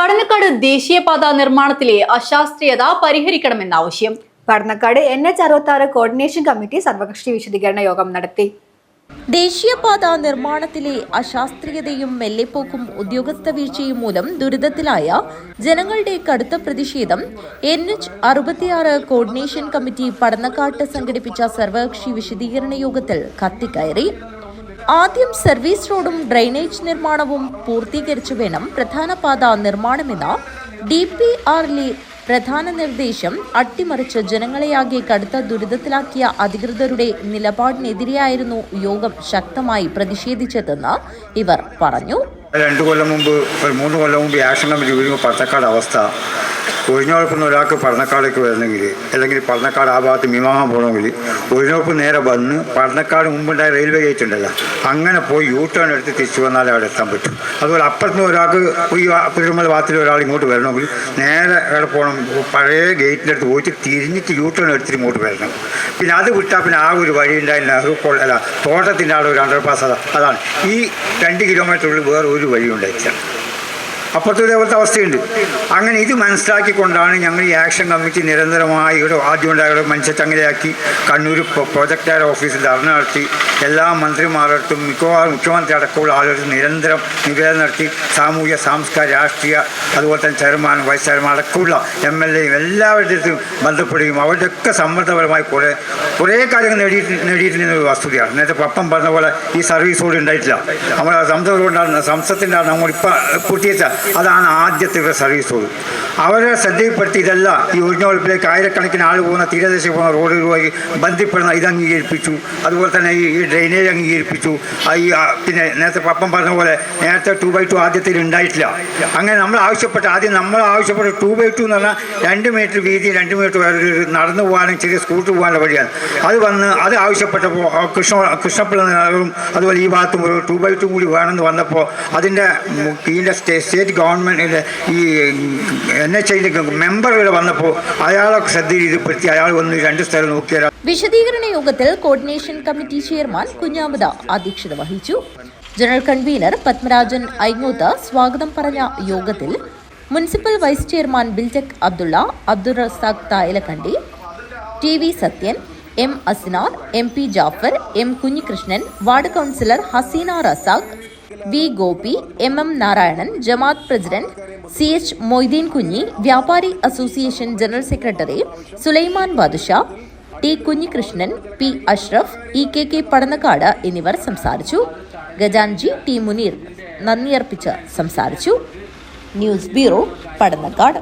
പടന്നക്കാട് ദേശീയപാത നിർമ്മാണത്തിലെ അശാസ്ത്രീയത പരിഹരിക്കണമെന്ന ആവശ്യം. പടന്നക്കാട് എൻ എച്ച് അറുപത്തി ആറ് കോർഡിനേഷൻ കമ്മിറ്റി സർവകക്ഷി വിശദീകരണ യോഗം നടത്തി. ദേശീയപാത നിർമ്മാണത്തിലെ അശാസ്ത്രീയതയും മെല്ലെപ്പോക്കും ഉദ്യോഗസ്ഥ വീഴ്ചയും മൂലം ദുരിതത്തിലായ ജനങ്ങളുടെ കടുത്ത പ്രതിഷേധം എൻ എച്ച് അറുപത്തിയാറ് കോർഡിനേഷൻ കമ്മിറ്റി പടന്നക്കാട്ട് സംഘടിപ്പിച്ച സർവകക്ഷി വിശദീകരണ യോഗത്തിൽ കത്തിക്കയറി. ആദ്യം സർവീസ് റോഡും ഡ്രെയിനേജ് നിർമ്മാണവും പൂർത്തീകരിച്ചു വേണം പ്രധാന പാത നിർമ്മാണമെന്ന ഡി പി ആറിലെ പ്രധാന നിർദ്ദേശം അട്ടിമറിച്ച് ജനങ്ങളെയാകെ കടുത്ത ദുരിതത്തിലാക്കിയ അധികൃതരുടെ നിലപാടിനെതിരെയായിരുന്നു യോഗം ശക്തമായി പ്രതിഷേധിച്ചതെന്ന് ഇവർ പറഞ്ഞു. രണ്ട് കൊല്ലം മുമ്പ് മൂന്ന് കൊല്ലം മുമ്പ് ആക്ഷൻ കമ്മിറ്റി പത്തക്കാട് അവസ്ഥ. ഒഴിഞ്ഞുറക്കുന്ന ഒരാൾക്ക് പഠനക്കാടേക്ക് വരണമെങ്കിൽ അല്ലെങ്കിൽ പഠനക്കാട് ആ ഭാഗത്ത് മീമാഹം പോകണമെങ്കിൽ ഒഴിഞ്ഞുറപ്പ് നേരെ വന്ന് പഠനക്കാട് മുമ്പുണ്ടായ റെയിൽവേ ഗേറ്റ് ഉണ്ടല്ലോ അങ്ങനെ പോയി യൂ ടേൺ എടുത്ത് തിരിച്ചു വന്നാലേ അവിടെ എത്താൻ പറ്റും. അതുപോലെ അപ്പുറത്തുനിന്ന് ഒരാൾക്ക് ഈ കുതിരമല ഭാഗത്തിൽ ഒരാൾ ഇങ്ങോട്ട് വരണമെങ്കിൽ നേരെ അവിടെ പോകണം പഴയ ഗേറ്റിന്റെ അടുത്ത് പോയിട്ട് തിരിഞ്ഞിട്ട് യൂ ടേൺ എടുത്തിട്ട് ഇങ്ങോട്ട് വരണം. പിന്നെ അത് വിട്ടാൽ പിന്നെ ആ ഒരു വഴി ഉണ്ടായില്ല അല്ല തോട്ടത്തിന്റെ അവിടെ ഒരു അണ്ടർപാസ് പാസ് അതാണ്. ഈ രണ്ട് കിലോമീറ്ററുള്ളിൽ വേറെ ഒരു വഴി ഉണ്ടായിട്ടില്ല. അപ്പുറത്തെ ഇതേപോലത്തെ അവസ്ഥയുണ്ട്. അങ്ങനെ ഇത് മനസ്സിലാക്കിക്കൊണ്ടാണ് ഞങ്ങൾ ഈ ആക്ഷൻ കമ്മിറ്റി നിരന്തരമായി ഇവിടെ ആദ്യം ഉണ്ടായ മനുഷ്യച്ചങ്ങലയാക്കി കണ്ണൂർ പ്രൊജക്ടർ ഓഫീസിൽ ധർണ നടത്തി. എല്ലാ മന്ത്രിമാരടുത്തും മിക്കവാറും മുഖ്യമന്ത്രി അടക്കമുള്ള ആളുകൾ നിരന്തരം നിവേദനം നടത്തി. സാമൂഹ്യ സാംസ്കാരിക രാഷ്ട്രീയ അതുപോലെ തന്നെ ചെയർമാൻ വൈസ് ചെയർമാൻ അടക്കമുള്ള എം എൽ എയും എല്ലാവരുടെയും ബന്ധപ്പെടുകയും അവരുടെയൊക്കെ സമ്മർദ്ദപരമായി കുറേ കുറേ കാര്യങ്ങൾ നേടിയിട്ട് നേടിയിട്ടുള്ള ഒരു വസ്തുതയാണ്. നേരത്തെ പപ്പം പറഞ്ഞ പോലെ ഈ സർവീസ് ഉണ്ടായിട്ടില്ല. നമ്മൾ സംസദ് കൊണ്ടാണ് സംസത്തിന്റെ നമ്മളിപ്പോൾ പൂർത്തീകരിച്ച അതാണ് ആദ്യത്തെ സർവീസ് റോഡ് അവരെ ശ്രദ്ധയിൽപ്പെടുത്തി ഇതല്ല ഈ ഒഴിഞ്ഞുകൊടുപ്പിലേക്ക് ആയിരക്കണക്കിന് ആൾ പോകുന്ന തീരദേശ പോകുന്ന റോഡുകളുമായി ബന്ധിപ്പെടുന്ന ഇത് അംഗീകരിപ്പിച്ചു. അതുപോലെ തന്നെ ഈ ഡ്രെയിനേജ് അംഗീകരിപ്പിച്ചു. ഈ പിന്നെ നേരത്തെ പപ്പം പറഞ്ഞ പോലെ നേരത്തെ ടു ബൈ ടു ആദ്യത്തിൽ ഉണ്ടായിട്ടില്ല. അങ്ങനെ നമ്മൾ ആവശ്യപ്പെട്ട ആദ്യം നമ്മൾ ആവശ്യപ്പെട്ട ടു ബൈ ടു എന്ന് പറഞ്ഞാൽ രണ്ട് മീറ്റർ വീതി രണ്ട് മീറ്റർ നടന്നു പോകാനും ചെറിയ സ്കൂട്ടർ പോകാനുള്ള വഴിയാണ്. അത് വന്ന് അത് ആവശ്യപ്പെട്ടപ്പോൾ കൃഷ്ണ കൃഷ്ണപ്പിള്ള അതുപോലെ ഈ ഭാഗത്തും ഒരു ടു ബൈ ടു കൂടി വേണമെന്ന് വന്നപ്പോൾ അതിന്റെ ഇതിന്റെ സ്റ്റേ സ്റ്റേറ്റ് ഗവൺമെന്റിന്റെ ഈ എൻ എച്ച് ഐന്റെ മെമ്പറുകൾ വന്നപ്പോൾ അയാളൊക്കെ ശ്രദ്ധയിൽ ഇതിൽപ്പെടുത്തി അയാൾ വന്ന് രണ്ട് സ്ഥലം നോക്കിയാൽ വിശദീകരണ യോഗത്തിൽ കോർഡിനേഷൻ കമ്മിറ്റി ചെയർമാൻ കുഞ്ഞാമത അധ്യക്ഷത വഹിച്ചു. ജനറൽ കൺവീനർ പത്മരാജൻ ഐങ്ങോത്ത് സ്വാഗതം പറഞ്ഞ യോഗത്തിൽ municipal vice chairman ബിൽജക് Abdulla Abdul Razak Thayalakkandi T V Sathyan M Asnar M P Jaffar M Kunhikrishnan ward councillor Haseena Razak V Gopi M M Narayanan Jamaat president C H Moideen Kunhi വ്യാപാരി association general secretary Sulaiman Badusha T Kunhikrishnan P Ashraf E K K Padannakkad എന്നിവർ സംസാരിച്ചു. ഗജാൻജി T Muneer നന്ദിയർപ്പിച്ച് സംസാരിച്ചു. News bureau Padannakkad.